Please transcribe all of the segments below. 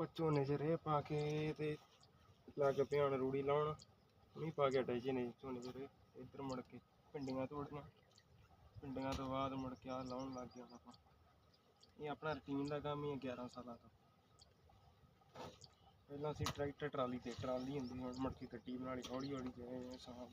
ਆਪਾਂ ਝੋਨੇ 'ਚ ਰੇਹ ਪਾ ਕੇ ਤੇ ਲੱਗ ਪਿਆ ਹੁਣ ਰੂੜੀ ਲਾਉਣ। ਨਹੀਂ ਪਾ ਕੇ ਹਟੇ ਨੇ ਝੋਨੇ 'ਚ ਰੇਹ। ਇੱਧਰ ਮੁੜ ਕੇ ਪਿੰਡੀਆਂ ਤੋੜਨਾ ਪਿੰਡੀਆਂ ਤੋਂ ਬਾਅਦ ਮੁੜ ਕੇ ਆ ਲਾਉਣ ਲੱਗ ਗਿਆ ਆਪਾਂ। ਇਹ ਆਪਣਾ ਰੂਟੀਨ ਦਾ ਕੰਮ ਹੀ ਹੈ 11 ਸਾਲਾਂ ਤੋਂ। ਪਹਿਲਾਂ ਅਸੀਂ ਟਰੈਕਟਰ, ਟਰਾਲੀ ਤੇ, ਟਰਾਲੀ ਹੁੰਦੀ ਹੁਣ ਮੁੜ ਕੇ ਗੱਡੀ ਬਣਾ ਲਈ ਹੌਲੀ ਹੌਲੀ ਜਿਵੇਂ ਜਿਵੇਂ ਸਮਾਂ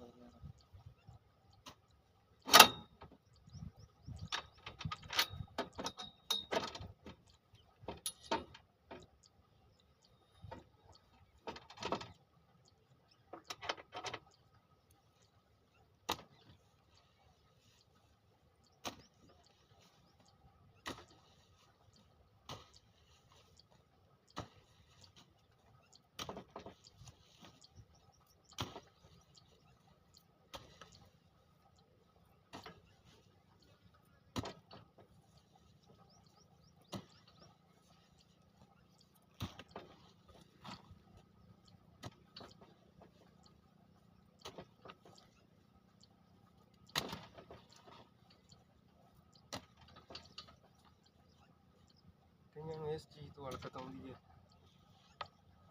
ਕਈਆਂ ਨੂੰ, ਇਸ ਚੀਜ਼ ਤੋਂ ਹਲਕਤ ਆਉਂਦੀ ਹੈ।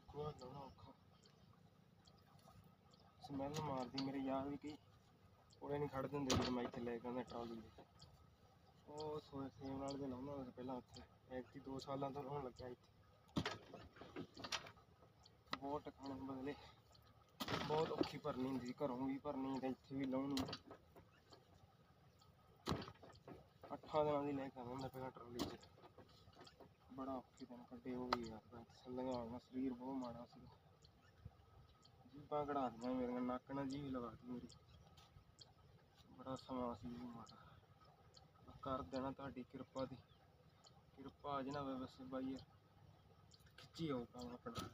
ਕੋਹ ਲਾਉਣਾ ਔਖਾ। ਸਮੈਲ ਮਾਰਦੀ ਮੇਰੇ ਯਾਰ ਵੀ ਕਈ ਕੋਲੇ ਨਹੀਂ ਖੜਦੇ ਹੁੰਦੇ ਜਦੋਂ ਮੈਂ ਇੱਥੇ ਲੈ ਕੇ ਆਉਂਦਾ ਟਰਾਲੀ ਦੇ ਉਹ ਸੋਏ ਸੇਮ ਨਾਲ ਦੇ ਲਾਉਂਦਾ ਹੁੰਦਾ ਪਹਿਲਾਂ ਉੱਥੇ। ਐਕਟੀ 2 ਸਾਲਾਂ ਤੋਂ ਲਾਉਣ ਲੱਗਿਆ ਇੱਥੇ। ਬਹੁਤ ਖਾਣੇ ਬਦਲੇ। ਬਹੁਤ ਔਖੀ ਭਰਨੀ ਹੁੰਦੀ ਘਰੋਂ ਵੀ ਭਰਨੀ ਤੇ ਇੱਥੇ ਵੀ ਲਾਉਣੀ ਅੱਠਾਂ ਦਿਨਾਂ ਦੀ ਲੈ ਕੇ ਆਉਂਦਾ ਹੁੰਦਾ ਪਹਿਲਾਂ ਟਰਾਲੀ 'ਚ। ਬੜਾ ਔਖੇ ਦਿਨ ਕੱਢੇ, ਉਹ ਵੀ ਯਾਰ ਮੈਂ ਥੱਲੇ ਸਰੀਰ ਬਹੁਤ ਮਾੜਾ ਸੀ। ਜੀਬਾਂ ਕਢਾ ਦਿੱਤੀਆਂ ਮੇਰੀਆਂ, ਨੱਕ ਨਾਲ ਜੀ ਲਵਾ ਦਿੱਤੀ ਮੇਰੀ। ਬੜਾ ਸਮਾਂ ਸੀ ਉਹ ਮਾੜਾ। ਕਰ ਦੇਣਾ ਤੁਹਾਡੀ ਕਿਰਪਾ ਦੀ। ਕਿਰਪਾ ਅਜ ਨਾ ਹੋਵੇ ਵੈਸੇ ਬਾਈ ਖਿੱਚੀ ਆਉ ਕੰਮ ਆਪਣਾ।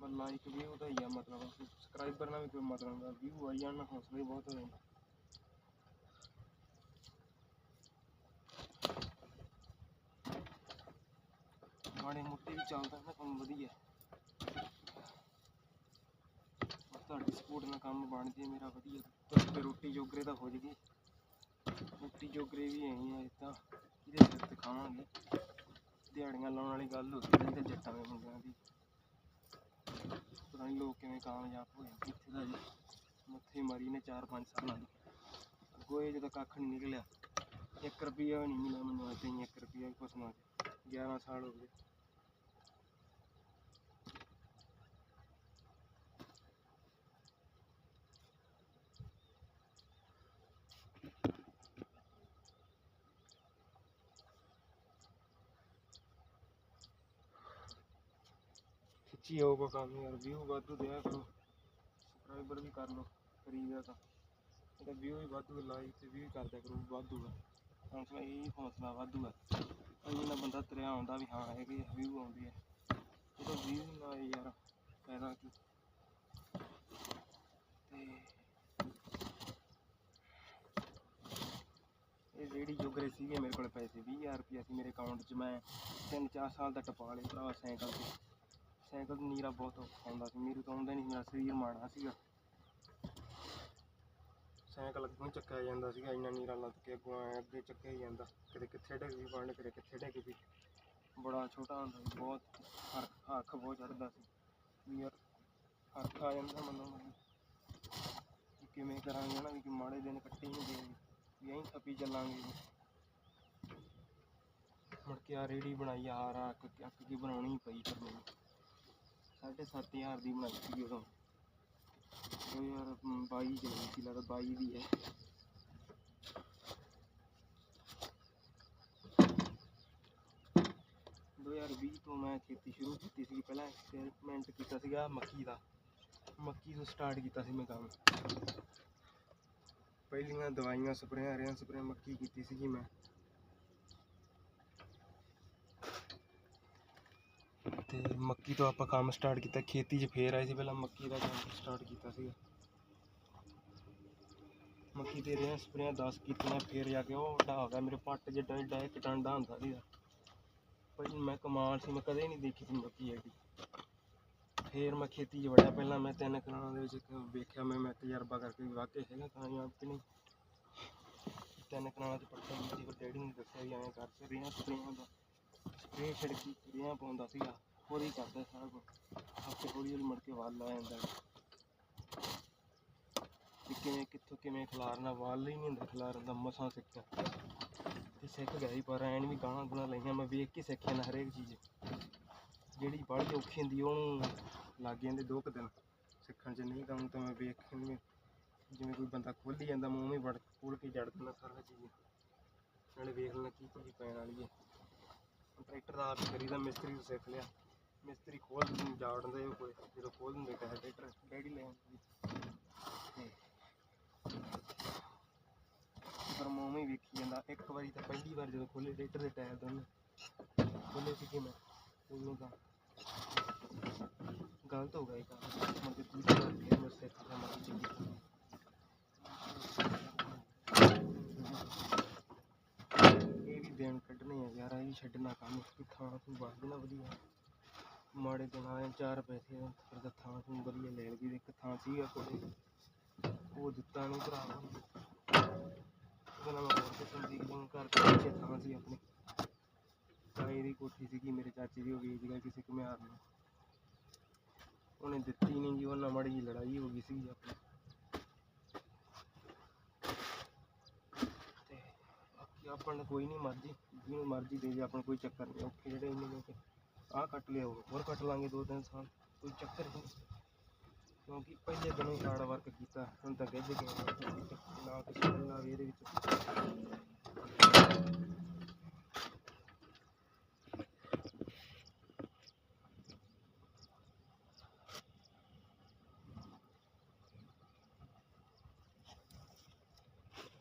ਮੈਂ ਲਾਈਕ ਵੀ ਉਹਦਾ ਹੀ ਆ ਮਤਲਬ ਸਬਸਕ੍ਰਾਈਬਰ ਨਾਲ ਵੀ ਕੋਈ ਮਤਲਬ ਦਾ ਵਿਊ ਆਈ ਜਾਣ ਹੌਸਲਾ ਬਹੁਤ ਹੋ ਜਾਂਦਾ। ਮਾੜੇ ਮੋਟੇ ਵੀ ਚੱਲਦਾ ਨਾ ਕੰਮ ਵਧੀਆ। ਤੁਹਾਡੀ ਸਪੋਰਟ ਨਾਲ ਕੰਮ ਬਣ ਜੇ ਮੇਰਾ ਵਧੀਆ। ਤੇ ਰੋਟੀ ਜੋਗਰੇ ਤਾਂ ਹੋ ਜਗੀ। ਰੋਟੀ ਜੋਗਰੇ ਵੀ ਐਂ ਆ ਇਦਾਂ ਕਿਹਦੇ ਸਿਰ ਤੇ ਖਾਵਾਂਗੇ। ਦਿਹਾੜੀਆਂ ਲਾਉਣ ਵਾਲੀ ਗੱਲ ਹੋ ਗਈ ਤੇ ਜੱਟਾਂ ਦੇ ਮੁੰਡਿਆਂ ਦੀ। ਪਤਾ ਨਹੀਂ ਲੋਕ ਕਿਵੇਂ ਕਾਮਯਾਬ ਹੋਏ ਕਿੱਥੇ ਦਾ ਜੀ। ਮੱਥੇ ਮਾਰੀ ਨੇ 4-5 ਸਾਲਾਂ ਦੀ। ਗੋਏ ਜਦੋਂ ਕੱਖ ਨਹੀਂ ਨਿਕਲਿਆ 1 ਰੁਪਿਆ ਵੀ ਨਹੀਂ ਮਿਲਿਆ ਮੈਨੂੰ ਅੱਜ ਤਾਈਂ 1 ਰੁਪਿਆ ਕੁਛ ਨਾ 11 ਸਾਲ ਹੋ ਗਏ। ਖਿੱਚੀ ਆਊਗਾ ਕੰਮ ਯਾਰ ਵਿਊ ਵਾਧੂ ਦਿਆ ਕਰੋ ਸਬਸਕ੍ਰਾਈਬਰ ਵੀ ਕਰ ਲਓ ਕਰੀਦਾ ਤਾਂ। ਇਹਦਾ ਵਿਊ ਵੀ ਵਾਧੂ ਲਾਈਕ ਤੇ ਵੀ ਕਰਦਿਆ ਕਰੋ, ਵਾਧੂ ਆ। ਹੌਸਲਾ ਇਹ ਹੌਸਲਾ ਵਾਧੂ ਆ। ਅਜੇ ਬੰਦਾ ਤਰਿਆ ਆਉਂਦਾ ਵੀ ਹਾਂ ਹੈਗੇ ਵਿਊ ਆਉਂਦੀ ਹੈ ਜਦੋਂ ਵਿਊ ਨਾ ਯਾਰ ਫਾਇਦਾ ਕੀ। ਇਹ ਜਿਹੜੀ ਜੋਗਰੇ ਸੀਗੇ ਮੇਰੇ ਕੋਲ ਪੈਸੇ 20000 ਰੁਪਇਆ ਸੀ ਮੇਰੇ ਅਕਾਊਂਟ 'ਚ, ਮੈਂ 3-4 ਸਾਲ ਦਾ ਟਪਾ ਲਿਆ ਭਰਾ ਸਾਈਕਲ ਤੇ। ਸਾਈਕਲ ਤੇ ਨੀਰਾ ਬਹੁਤ ਔਖਾ ਹੁੰਦਾ ਸੀ। ਮੇਰੇ ਤੋਂ ਆਉਂਦਾ ਨਹੀਂ ਮੇਰਾ ਸਰੀਰ ਮਾੜਾ ਸੀਗਾ। ਸਾਈਕਲ ਅੱਗੋਂ ਚੱਕਿਆ ਜਾਂਦਾ ਸੀਗਾ, ਇੰਨਾ ਨੀਰਾ ਲੱਦ ਕੇ ਅੱਗੋਂ ਐਂ ਅੱਗੇ ਚੱਕਿਆ ਜਾਂਦਾ। ਕਦੇ ਕਿੱਥੇ ਡਿੱਗ ਵੀ ਪੜਨ ਕਦੇ ਕਿੱਥੇ ਡਿੱਗ ਵੀ ਬੜਾ ਛੋਟਾ ਹੁੰਦਾ ਸੀ, ਬਹੁਤ ਹਰਖ ਅੱਖ ਬਹੁਤ ਚੜਦਾ ਸੀ। ਵੀ ਯਾਰ ਹਰਖ ਆ ਜਾਂਦਾ ਮੈਨੂੰ ਕਿਵੇਂ ਕਰਾਂਗੇ ਨਾ ਵੀ ਕਿ ਮਾੜੇ ਦਿਨ ਕੱਟੇ ਹੀ ਹੁੰਦੇ ਆ ਵੀ ਐਂ ਖੱਪੀ ਚੱਲਾਂਗੇ ਮੁੜ ਕੇ ਆ ਰੇੜੀ ਬਣਾਈ ਆ ਹਾਰ ਅੱਕ ਅੱਕ ਕੇ ਬਣਾਉਣੀ ਪਈ ਫਿਰ ਮੈਨੂੰ। ਸਾਢੇ ਸੱਤ ਹਜ਼ਾਰ ਦੀ ਬਣਾਈ ਸੀ ਉਦੋਂ। ਦੋ ਹਜ਼ਾਰ ਬਾਈ ਚ ਲਈ ਸੀ, ਲੱਗਦਾ ਬਾਈ ਦੀ ਹੈ। ਦੋ ਹਜ਼ਾਰ ਵੀਹ ਤੋਂ ਮੈਂ ਖੇਤੀ ਸ਼ੁਰੂ ਕੀਤੀ ਸੀ ਪਹਿਲਾਂ ਐਕਸਪੈਰੀਮੈਂਟ ਕੀਤਾ ਸੀਗਾ ਮੱਕੀ ਦਾ। ਮੱਕੀ ਤੋਂ ਸਟਾਰਟ ਕੀਤਾ ਸੀ ਮੈਂ ਕੰਮ। ਪਹਿਲੀਆਂ ਦਵਾਈਆਂ, ਸਪਰੇਆਂ ਰਿਆਂ ਸਪਰੇਆਂ ਮੱਕੀ ਕੀਤੀ ਸੀਗੀ ਮੈਂ। ਤੇ ਮੱਕੀ ਤੋਂ ਆਪਾਂ ਕੰਮ ਸਟਾਰਟ ਕੀਤਾ, ਖੇਤੀ 'ਚ ਫੇਰ ਆਏ ਸੀ, ਪਹਿਲਾਂ ਮੱਕੀ ਦਾ ਕੰਮ ਸਟਾਰਟ ਕੀਤਾ ਸੀਗਾ। ਮੱਕੀ ਤੇ ਰਿਆਂ ਸਪਰੇਆਂ 10 ਕੀਤੀਆਂ, ਫੇਰ ਜਾ ਕੇ ਉਹ ਵੱਡਾ ਗਿਆ, ਮੇਰੇ ਪੱਟ ਜਿੱਡਾ ਜਿੱਡਾ ਇੱਕ ਟਾਂਡਾ ਹੁੰਦਾ ਸੀਗਾ। ਪਰ ਮੈਂ ਕਮਾਲ ਸੀ, ਮੈਂ ਕਦੇ ਨਹੀਂ ਦੇਖੀ ਸੀ ਮੱਕੀ ਐਡੀ ਫੇਰ ਮੈਂ ਖੇਤੀ 'ਚ ਵੜਿਆ, ਪਹਿਲਾਂ ਮੈਂ ਤਿੰਨ ਕਨਾਲਾਂ ਦੇ ਵਿੱਚ ਵੇਖਿਆ, ਮੈਂ ਮੈਂ ਤਜਰਬਾ ਕਰਕੇ ਵੀ ਵਾਕਈ ਹੈਗਾ ਕਾਮਯਾਬ ਕਿ ਨਹੀਂ। ਤਿੰਨ ਕਨਾਲਾਂ 'ਚ ਪੱਟਾ ਸੀ ਡੈਡੀ ਨੇ ਦੱਸਿਆ ਵੀ ਐਂ ਕਰ ਰਿਆਂ ਸਪਰੇਆਂ ਦਾ। ਸਪਰੇਅ ਛਿੜਕੀ ਰਿਆਂ ਪਾਉਂਦਾ ਸੀਗਾ, ਹੋਰ ਹੀ ਕਰਦਾ ਸਾਰਾ ਕੁਝ ਆਪੇ ਹੌਲੀ ਹੌਲੀ ਮੁੜ ਕੇ ਵੱਲ ਆ ਜਾਂਦਾ ਕਿ ਕਿਵੇਂ, ਕਿੱਥੋਂ ਕਿਵੇਂ ਖਿਲਾਰਨਾ ਵੱਲ ਹੀ ਨਹੀਂ ਹੁੰਦਾ ਖਿਲਾਰਨ ਦਾ, ਮਸਾਂ ਸਿੱਖਿਆ ਤੇ ਸਿੱਖ ਗਿਆ ਸੀ, ਪਰ ਐਨ ਵੀ ਗਾਣਾ ਗੁਣਾ ਲਈਆਂ, ਮੈਂ ਵੇਖ ਕੇ ਸਿੱਖਿਆ ਨਾ ਹਰੇਕ ਚੀਜ਼। ਜਿਹੜੀ ਬੜੀ ਔਖੀ ਹੁੰਦੀ, ਉਹਨੂੰ ਲੱਗ ਜਾਂਦੇ ਦੋ ਕੁ ਦਿਨ। ਸਿੱਖਣ 'ਚ ਨਹੀਂ ਤਾਂ ਤਾਂ ਮੈਂ ਵੇਖ ਕੇ ਜਿਵੇਂ ਕੋਈ ਬੰਦਾ ਖੋਲੀ ਜਾਂਦਾ, ਮੈਂ ਉਵੇਂ ਵੜ ਖੋਲ ਕੇ ਜੜ ਦਿੰਦਾ ਸਾਰਾ ਚੀਜ਼। ਨਾਲੇ ਵੇਖ ਲੈਣਾ ਕੀ ਚੀਜ਼ ਪੈਣ ਵਾਲੀ ਹੈ। ਟਰੈਕਟਰ ਦਾ ਆਪ ਹੀ ਕਰੀਦਾ, ਮਿਸਤਰੀ ਤੋਂ ਸਿੱਖ ਲਿਆ। ਮਿਸਤਰੀ ਖੋਲ ਦਿੰਦੇ ਜਾੜ ਦਿੰਦੇ ਕੋਈ। ਜਦੋਂ ਖੋਲ ਦਿੰਦੇ, ਕਹੇ ਟਰੈਕਟਰ ਡੈਡੀ ਲੈ ਆਉਂਦੇ ਪਰ ਮੈਂ ਵੇਖੀ ਜਾਂਦਾ। ਇੱਕ ਵਾਰੀ ਤਾਂ ਪਹਿਲੀ ਵਾਰ ਜਦੋਂ ਖੋਲੇ ਟਰੈਕਟਰ ਦੇ ਟਾਇਰ ਦੋਨੇ ਖੋਲੇ ਸੀ ਕਿ ਮੈਂ, ਉਦੋਂ ਤਾਂ। ਗਲਤ ਹੋ ਗਿਆ ਇਹ ਕੰਮ। ਮੈਂ ਦੂਜੀ ਵਾਰ ਫਿਰ ਮੈਂ ਸਿੱਖ ਲਿਆ ਮਾਰੀ ਚੰਗੀ ਤਰ੍ਹਾਂ ਇਹ ਵੀ ਦਿਨ ਕੱਢਣੇ ਆ ਯਾਰ ਇਹ ਵੀ ਛੱਡਣਾ ਕੰਮ ਕਿ ਥਾਂ ਤੂੰ ਵੱਧ ਵਧੀਆ। ਮਾੜੇ ਦਿਨ ਆਏ ਚਾਰ ਪੈਸੇ ਫਿਰ ਤਾਂ ਥਾਂ ਤੂੰ ਵਧੀਆ ਲੈ ਲਈ ਇੱਕ ਥਾਂ ਸੀਗਾ ਕੋਲੇ। ਉਹ ਦਿੱਤਾ ਨਹੀਂ ਭਰਾਵਾ। ਉਹਦਾ ਨਾਮ ਹੋਰ ਕਿਸਮ ਦੀ ਕਿਉਂ ਘਰ ਪਿੱਛੇ ਥਾਂ ਸੀ ਆਪਣੇ। ਤਾਏ ਦੀ ਕੋਠੀ ਸੀਗੀ, ਮੇਰੇ ਚਾਚੇ ਦੀ ਉਹ ਵੇਚ ਗਿਆ ਕਿਸੇ ਘੁਮਿਆਰ ਨੂੰ। ਉਹਨੇ ਦਿੱਤੀ ਨਹੀਂ ਜੀ, ਉਹਨਾਂ ਮਾੜੀ ਜਿਹੀ ਲੜਾਈ ਹੋ ਗਈ ਸੀ ਆਪਣੀ। ਤੇ ਬਾਕੀ ਆਪਾਂ ਨੂੰ ਕੋਈ ਨਹੀਂ ਮਰਜ਼ੀ। ਜਿਹਨੂੰ ਮਰਜ਼ੀ ਦੇ ਜੇ ਆਪਣਾ ਕੋਈ ਚੱਕਰ ਨਹੀਂ, ਔਖੇ ਜਿਹੜੇ ਇੰਨੇ ਲੋਕ ਆਹ ਕੱਟ ਲਿਆ ਹੋਰ ਕੱਟ ਲਾਂਗੇ ਦੋ ਤਿੰਨ ਸਾਲ, ਕੋਈ ਚੱਕਰ ਨਹੀਂ। ਕਿਉਂਕਿ ਪਹਿਲੇ ਦਿਨੋਂ ਹਾਰਡ ਵਰਕ ਕੀਤਾ, ਹੁਣ ਤਾਂ ਗਿੱਝ ਗਏ ਨਾ ਕੁਛ ਮਿਲਣਾ ਇਹਦੇ ਵਿੱਚ।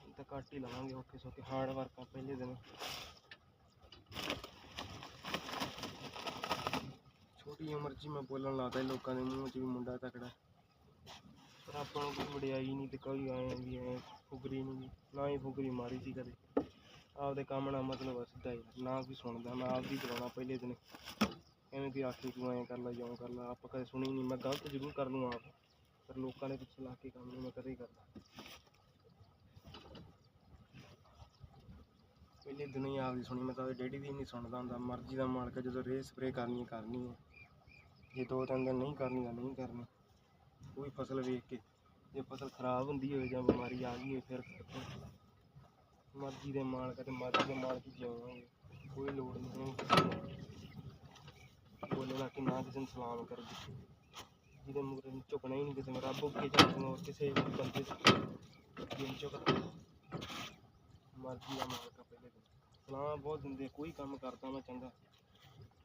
ਤਾਂ ਕੱਟ ਹੀ ਲਵਾਂਗੇ ਔਖੇ ਸੌਖੇ ਹਾਰਡ ਵਰਕ ਆ ਪਹਿਲੇ ਦਿਨ। ਛੋਟੀ ਉਮਰ 'ਚ ਹੀ ਮੈਂ ਬੋਲਣ ਲੱਗਦਾ ਲੋਕਾਂ ਦੇ ਮੂੰਹ 'ਚ ਵੀ ਮੁੰਡਾ ਤਕੜਾ ਪਰ ਆਪਾਂ ਨੂੰ ਕੋਈ ਵਡਿਆਈ ਨਹੀਂ ਤੇ ਕੋਈ ਐਂ ਵੀ ਐਂ ਫੁਗਰੀ ਨਹੀਂ ਨਾ ਹੀ ਫੁਗਰੀ ਮਾਰੀ ਸੀ ਕਦੇ। ਆਪਦੇ ਕੰਮ ਨਾਲ ਮਤਲਬ ਸਿੱਧਾ ਹੀ, ਨਾ ਕੋਈ ਸੁਣਦਾ ਮੈਂ ਆਪ ਦੀ ਚਲਾਉਣਾ ਪਹਿਲੇ ਦਿਨ। ਐਵੇਂ ਕੋਈ ਆਖੀ ਤੂੰ ਐਂ ਕਰ ਲੈ ਜਿਉਂ ਕਰ ਲੈ, ਆਪਾਂ ਕਦੇ ਸੁਣੀ ਨਹੀਂ, ਮੈਂ ਗਲਤ ਜ਼ਰੂਰ ਕਰ ਲੂੰ ਆਪ, ਪਰ ਲੋਕਾਂ ਦੇ ਪਿੱਛੇ ਲਾ ਕੇ ਕੰਮ ਨਹੀਂ ਮੈਂ ਕਦੇ ਕਰਦਾ ਪਹਿਲੇ ਦਿਨ ਹੀ ਆਪਦੀ ਸੁਣੀ, ਮੈਂ ਤਾਂ ਉਹਦੇ ਡੈਡੀ ਦੀ ਨਹੀਂ ਸੁਣਦਾ ਹੁੰਦਾ, ਮਰਜ਼ੀ ਦਾ ਮਾਲਕ ਜਦੋਂ ਰੇਹ ਸਪਰੇ ਕਰਨੀ ਹੈ ਕਰਨੀ ਹੈ। ਜੇ ਦੋ ਤਿੰਨ ਦਿਨ ਨਹੀਂ ਕਰਨੀ ਤਾਂ ਨਹੀਂ ਕਰਨੀ। ਕੋਈ ਫਸਲ ਵੇਖ ਕੇ। ਜੇ ਫਸਲ ਖਰਾਬ ਹੁੰਦੀ ਹੋਵੇ ਜਾਂ ਬਿਮਾਰੀ ਆ ਗਈ ਹੋਵੇ ਫਿਰ ਮਰਜ਼ੀ ਦੇ ਮਾਲਕ ਤੇ ਮਰਜ਼ੀ ਦੇ ਮਾਲਕ ਜਿਉਵਾਂਗੇ ਕੋਈ ਲੋੜ ਨਹੀਂ ਹੈ। ਕਿਸੇ ਬੋਲਣਾ ਕਿ ਨਾ ਕਿਸੇ ਨੂੰ ਸਲਾਮ ਕਰ ਜਿਹਦੇ ਮੂਹਰੇ ਨੂੰ ਝੁਕਣਾ ਹੀ ਨਹੀਂ ਕਿਸੇ ਨੂੰ। ਰੱਬ ਅੱਗੇ ਝੁਕਣਾ ਹੋਰ ਕਿਸੇ ਬੰਦੇ ਦਿਨ ਝੁਕਦਾ ਮਰਜ਼ੀ ਦਾ ਮਾਲਕ ਆ ਪਹਿਲੇ ਦਿਨ। ਬਹੁਤ ਦਿੰਦੇ ਕੋਈ ਕੰਮ ਕਰਦਾ ਮੈਂ ਚੰਗਾ।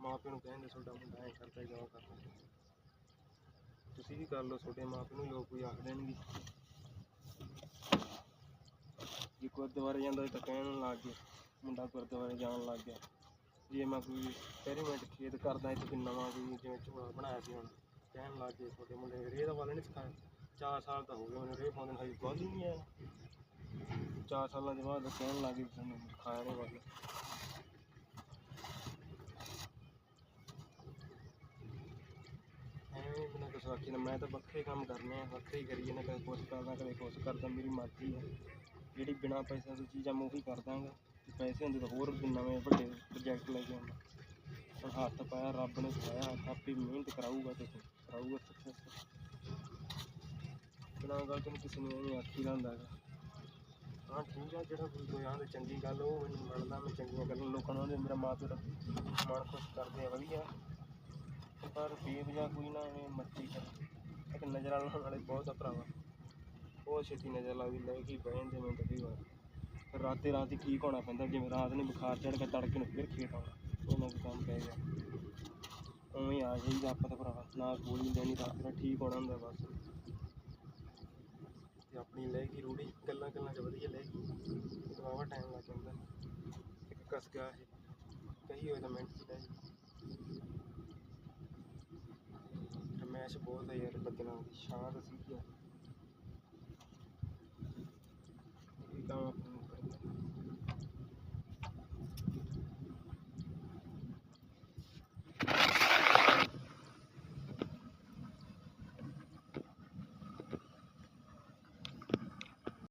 ਮਾਂ ਪਿਓ ਨੂੰ ਕਹਿੰਦੇ ਤੁਹਾਡਾ ਮੁੰਡਾ ਐਂ ਕਰਦਾ ਜਾਂ ਕਰਦਾ। ਤੁਸੀਂ ਵੀ ਕਰ ਲਓ, ਤੁਹਾਡੇ ਮਾਂ ਪਿਓ ਨੂੰ ਲੋਕ ਕੋਈ ਆਖ ਦੇਣਗੇ। ਜੇ ਗੁਰਦੁਆਰੇ ਜਾਂਦਾ ਤਾਂ ਕਹਿਣ ਲੱਗ ਗਏ, ਮੁੰਡਾ ਗੁਰਦੁਆਰੇ ਜਾਣ ਲੱਗ ਗਿਆ। ਜੇ ਮੈਂ ਕੋਈ ਐਕਸਪੈਰੀਮੈਂਟ ਖੇਤ ਕਰਦਾ ਇੱਥੇ ਨਵਾਂ ਕੋਈ ਜਿਵੇਂ ਝੋਲਾ ਬਣਾਇਆ ਸੀ ਹੁਣ, ਕਹਿਣ ਲੱਗ ਗਏ ਤੁਹਾਡੇ ਮੁੰਡੇ ਰੇਹ ਦਾ ਵੱਲ ਨਹੀਂ ਸਿਖਾਇਆ। ਚਾਰ ਸਾਲ ਤਾਂ ਹੋ ਗਏ ਉਹਨੇ ਰੇਹ ਪਾਉਂਦੇ ਨੂੰ, ਹਜੇ ਗੱਲ ਹੀ ਨਹੀਂ ਆਇਆ। ਚਾਰ ਸਾਲਾਂ ਦੇ ਬਾਅਦ ਕਹਿਣ ਲੱਗ ਗਏ ਤੁਹਾਨੂੰ ਸਿਖਾਇਆ ਨਹੀਂ ਵੱਲ। ਐਵੇਂ ਬਿਨਾਂ ਕੁਛ ਆਖੀ ਨਾ ਮੈਂ ਤਾਂ ਵੱਖਰੇ ਕੰਮ ਕਰਨੇ ਆ, ਵੱਖਰੇ ਹੀ ਕਰੀਏ, ਨਾ ਕਦੇ ਕੁਛ ਕਰਦਾ, ਕਦੇ ਕੁਛ ਕਰਦਾ, ਮੇਰੀ ਮਰਜ਼ੀ ਹੈ ਜਿਹੜੀ ਬਿਨਾਂ ਪੈਸਿਆਂ ਦੀ ਚੀਜ਼ਾਂ ਮੈਂ ਉਹੀ ਕਰ ਦਾਂਗਾ। ਜੇ ਪੈਸੇ ਹੁੰਦੇ ਤਾਂ ਹੋਰ ਵੀ ਨਵੇਂ ਵੱਡੇ ਪ੍ਰੋਜੈਕਟ ਲੈ ਕੇ ਆਉਂਦਾ। ਹੁਣ ਹੱਥ ਪਾਇਆ, ਰੱਬ ਨੇ ਪਾਇਆ ਹੱਥ ਆਪੇ ਮਿਹਨਤ ਕਰਾਊਗਾ ਤੇ ਕਰਾਊਗਾ ਸਕਸੈਸ ਬਿਨਾਂ ਗੱਲ ਤੋਂ ਕਿਸੇ ਨੂੰ ਨਹੀਂ ਆਖੀ ਦਾ ਹੁੰਦਾ ਹੈਗਾ। ਹਾਂ, ਠੀਕ ਆ, ਜਿਹੜਾ ਕੋਈ ਕੋਈ ਆਂਦੇ ਚੰਗੀ ਗੱਲ, ਉਹ ਮੈਨੂੰ ਮੰਨਦਾ ਮੈਂ ਚੰਗੀਆਂ ਗੱਲਾਂ ਲੋਕਾਂ ਨੂੰ ਆਂਦੇ ਮੇਰਾ ਮਾਂ ਪਿਓ ਦਾ ਮਨ ਖੁਸ਼ ਕਰਦੇ ਆ, ਵਧੀਆ। ਪਰ ਬੇਵਜ੍ਹਾ ਕੋਈ ਨਾ ਐਵੇਂ ਮੱਚੀ ਕਰ ਇੱਕ ਨਜ਼ਰ ਲਾਉਣ ਵਾਲੇ ਬਹੁਤ ਆ ਭਰਾਵਾ। ਬਹੁਤ ਛੇਤੀ ਨਜ਼ਰ ਲੱਗਦੀ, ਲੈ ਕੇ ਬਹਿ ਜਾਂਦੇ ਮੈਨੂੰ ਤਾਂ ਵਾਰ। ਫਿਰ ਰਾਤੇ ਰਾਤ ਹੀ ਠੀਕ ਹੋਣਾ ਪੈਂਦਾ, ਜਿਵੇਂ ਰਾਤ ਨੂੰ ਬੁਖਾਰ ਚੜ੍ਹ ਕੇ ਤੜਕੇ ਨੂੰ ਫਿਰ ਖੇਤ ਆਉਣਾ, ਉਹਨਾਂ ਦਾ ਕੰਮ ਪੈ ਗਿਆ। ਉਵੇਂ ਆ ਜਾਈਦਾ ਆਪਾਂ ਤਾਂ ਭਰਾਵਾ, ਨਾ ਗੋਲੀ ਲੈਣੀ ਰਾਤ ਨੂੰ ਠੀਕ ਹੋਣਾ ਹੁੰਦਾ ਬਸ। ਤੇ ਆਪਣੀ ਲੈ ਗਈ ਰੂੜੀ ਗੱਲਾਂ ਗੱਲਾਂ ਚ ਵਧੀਆ ਲੈ ਗਈ ਵਾਵਾ ਟਾਈਮ ਲੱਗ ਜਾਂਦਾ। ਇੱਕ ਕਸ ਗਿਆ ਇਹ, ਕਹੀ ਹੋਏ ਤਾਂ ਮਿੰਟ ਚ ਲੈ ਮੈਚ ਬਹੁਤ ਹੈ ਯਾਰ ਬੱਦਲਾਂ ਦੀ ਸ਼ਾਂਤ ਸੀਗੀ ਇਦਾਂ